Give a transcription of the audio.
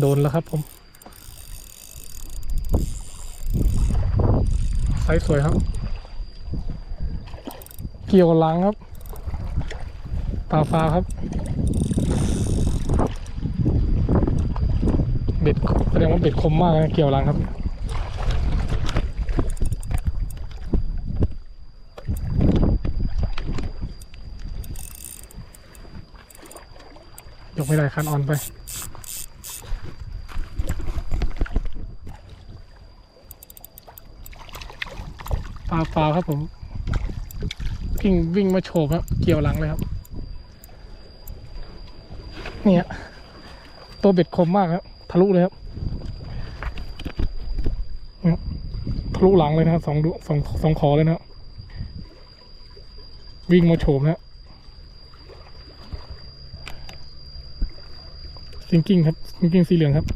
โดนแล้วครับผมไซส์สวยครับ เกี่ยวหลังครับ ตาฟ้าครับ เบ็ดแสดงว่าเบ็ดคมมากนะเกี่ยวหลังครับยกไม่ได้คันออนไป ปลาปลาครับผมวิ่งวิ่งมาโฉบครับ เกี่ยวหลังเลยครับ เนี่ย ตัวเบ็ดคมมากครับ ทะลุเลยครับเนี่ยทะลุหลังเลยนะครับสองดุสองสองขอเลยนะครับวิ่งมาโฉบนะครับซิงกิ้งครับซิงกิ้งสีเหลืองครับ